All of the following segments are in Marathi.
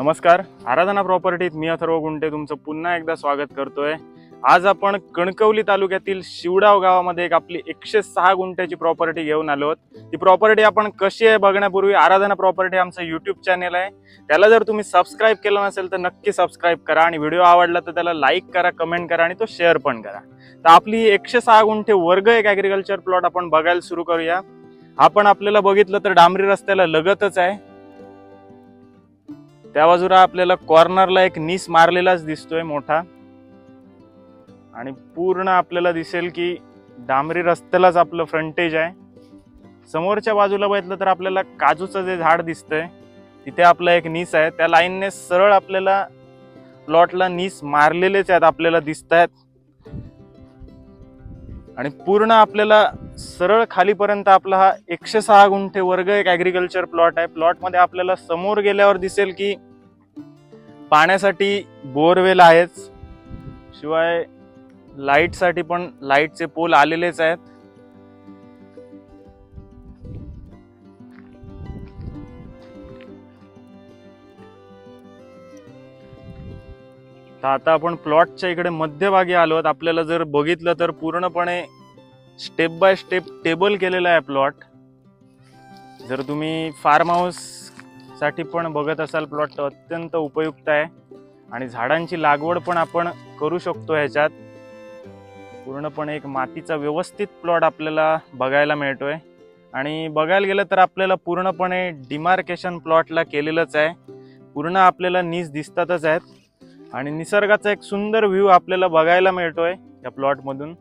नमस्कार. आराधना प्रॉपर्टीत मी अथर्व गुंटे तुमचं पुन्हा एकदा स्वागत करतोय. आज आपण कणकवली तालुक्यातील शिवडाव गावामध्ये एक आपली एकशे सहा गुंठ्याची प्रॉपर्टी घेऊन आलो आहोत. ती प्रॉपर्टी आपण कशी आहे बघण्यापूर्वी आराधना प्रॉपर्टी आमचं युट्यूब चॅनल आहे. त्याला जर तुम्ही सबस्क्राईब केलं नसेल तर नक्की सबस्क्राईब करा आणि व्हिडिओ आवडला तर त्याला लाईक करा कमेंट करा आणि तो शेअर पण करा. तर आपली एकशे सहा गुंठे वर्ग एक ॲग्रिकल्चर प्लॉट आपण बघायला सुरू करूया. आपण आपल्याला बघितलं तर डांबरी रस्त्याला लगतच आहे. त्या बाजूला आपल्याला कॉर्नरला एक नीस मारलेलाच दिसतोय मोठा. आणि पूर्ण आपल्याला दिसेल की डांबरी रस्त्यालाच आपलं फ्रंटेज आहे. समोरच्या बाजूला बघितलं तर आपल्याला काजूचं जे झाड दिसतंय तिथे आपलं एक नीस आहे. त्या लाईनने सरळ आपल्याला प्लॉटला नीस मारलेलेच आहेत आपल्याला दिसत आहेत आणि पूर्ण आपल्याला सरळ खालीपर्यंत आपला हा एकशे सहा गुंठे वर्ग एक ॲग्रिकल्चर प्लॉट आहे. प्लॉटमध्ये आपल्याला समोर गेल्यावर दिसेल की पाण्यासाठी बोरवेल आहेच. शिवाय लाईटसाठी पण लाईटचे पोल आलेलेच आहेत. तर आता आपण प्लॉटच्या इकडे मध्यभागी आलो आहोत. आपल्याला जर बघितलं तर पूर्णपणे स्टेप बाय स्टेप टेबल केलेला आहे प्लॉट. जर तुम्ही फार्म हाऊससाठी पण बघत असाल प्लॉट तर अत्यंत उपयुक्त आहे. आणि झाडांची लागवड पण आपण करू शकतो ह्याच्यात. पूर्णपणे एक मातीचा व्यवस्थित प्लॉट आपल्याला बघायला मिळतोय. आणि बघायला गेलं तर आपल्याला पूर्णपणे डिमार्केशन प्लॉटला केलेलंच आहे. पूर्ण आपल्याला नीज दिसतातच आहेत. आणि निसर्गाचा एक सुंदर व्ह्यू आपल्याला बघायला मिळतोय या प्लॉटमधून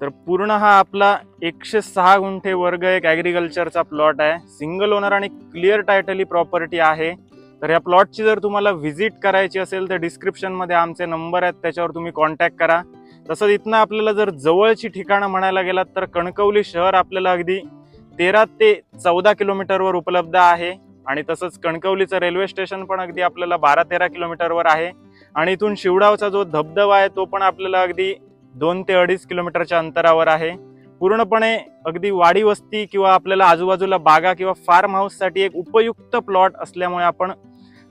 तर पूर्ण हा आपला एकशे सहा गुंठे वर्ग एक ॲग्रिकल्चरचा प्लॉट आहे. सिंगल ओनर आणि क्लिअर टायटल ही प्रॉपर्टी आहे. तर या प्लॉटची जर तुम्हाला व्हिजिट करायची असेल तर डिस्क्रिप्शनमध्ये आमचे नंबर आहेत त्याच्यावर तुम्ही कॉन्टॅक्ट करा. तसंच इथनं आपल्याला जर जवळची ठिकाणं म्हणायला गेलात तर कणकवली शहर आपल्याला अगदी तेरा ते चौदा किलोमीटरवर उपलब्ध आहे. आणि तसंच कणकवलीचं रेल्वे स्टेशन पण अगदी आपल्याला बारा तेरा किलोमीटरवर आहे. आणि इथून शिवडावचा जो धबधबा आहे तो पण आपल्याला अगदी दोन ते अडीच किलोमीटरच्या अंतरावर आहे. पूर्णपणे अगदी वाडी वस्ती किंवा आपल्याला आजूबाजूला बागा किंवा फार्म हाऊससाठी एक उपयुक्त प्लॉट असल्यामुळे आपण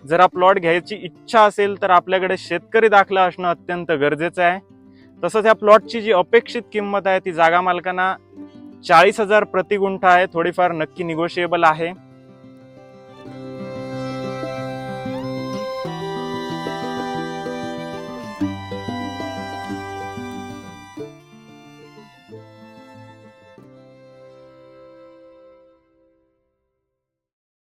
जर प्लॉट घ्यायची इच्छा असेल तर आपल्याकडे शेतकरी दाखला असणं अत्यंत गरजेचं आहे. तसंच या प्लॉटची जी अपेक्षित किंमत आहे ती जागा मालकांना चाळीस हजार प्रति गुंठा आहे थोडीफार नक्की निगोशिएबल आहे.